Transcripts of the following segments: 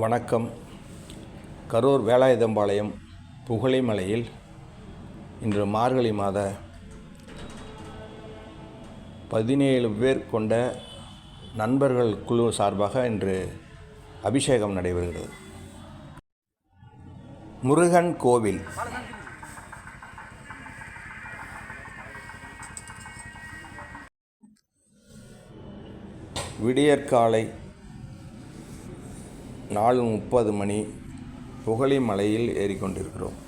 வணக்கம். கரூர் வேலாயுதம்பாளையம் புகழைமலையில் இன்று மார்கழி மாத பதினேழு பேர் கொண்ட நண்பர்கள் குழு சார்பாக இன்று அபிஷேகம் நடைபெறுகிறது. முருகன் கோவில். விடியற்காலை நாலு முப்பது மணி புகழி மலையில் ஏறிக்கொண்டிருக்கிறோம்.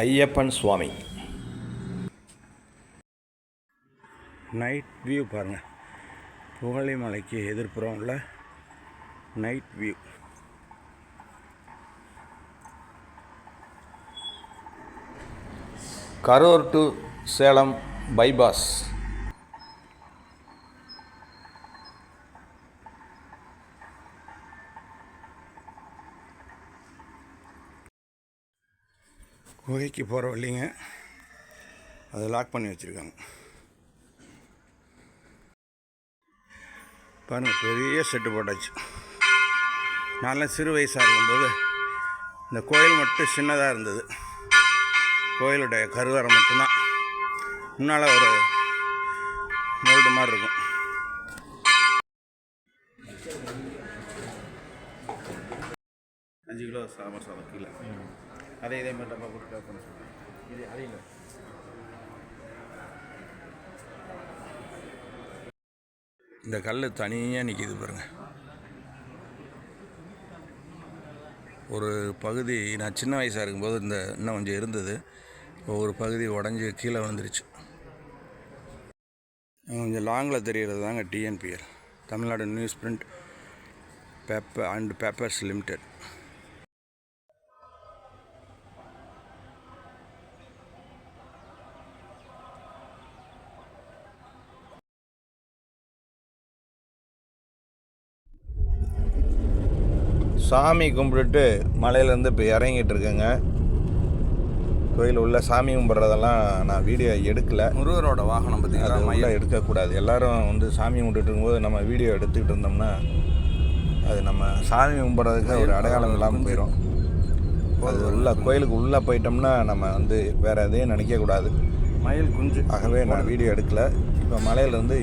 ஐயப்பன் சுவாமி. நைட் வியூ பாருங்கள் புகழி மலைக்கு எதிர்ப்புறம் உள்ள night view Karur to Salem bypass குகைக்கு போகிற வழிங்க. அதை லாக் பண்ணி வச்சுருக்காங்க. பாருங்கள் பெரிய செட்டு போட்டாச்சு. நான்லாம் சிறு வயசாக இருக்கும்போது இந்த கோயில் மட்டும் சின்னதாக இருந்தது. கோயிலுடைய கருவறை மட்டும்தான். முன்னால் ஒரு மோல்டு மாதிரி இருக்கும். அஞ்சு கிலோ சாம்பார் சாதம் கீழே. அதே இதே மாதிரி டப்பா போட்டு டேப் பண்ண இது அதே இந்த கல் தனியாக நிற்கிது பாருங்க. ஒரு பகுதி நான் சின்ன வயசாக இருக்கும்போது இந்த இன்னும் கொஞ்சம் இருந்தது. ஒரு பகுதி உடஞ்சி கீழே வந்துருச்சு கொஞ்சம் லாங்கில் தெரிகிறது தாங்க TNPL Tamil Nadu newsprint paper and papers limited. சாமி கும்பிட்டுட்டு மலையிலேருந்து இப்போ இறங்கிட்டு இருக்கேங்க. கோயில் உள்ள சாமி கும்பிட்றதெல்லாம் நான் வீடியோ எடுக்கல. முருகரோட வாகனம் பார்த்தீங்களா? உள்ள எடுக்கக்கூடாது. எல்லாரும் வந்து சாமி கும்பிட்டுட்டு இருக்கும்போது நம்ம வீடியோ எடுத்துக்கிட்டு இருந்தோம்னா அது நம்ம சாமி கும்பிட்றதுக்கு ஒரு அடையாளம் இல்லாமல் போயிடும் அது உள்ள கோயிலுக்கு உள்ளே போயிட்டோம்னா நம்ம வந்து வேறு எதையும் நினைக்கக்கூடாது. மயில் குஞ்சு. ஆகவே நான் வீடியோ எடுக்கல. இப்போ மலையிலேருந்து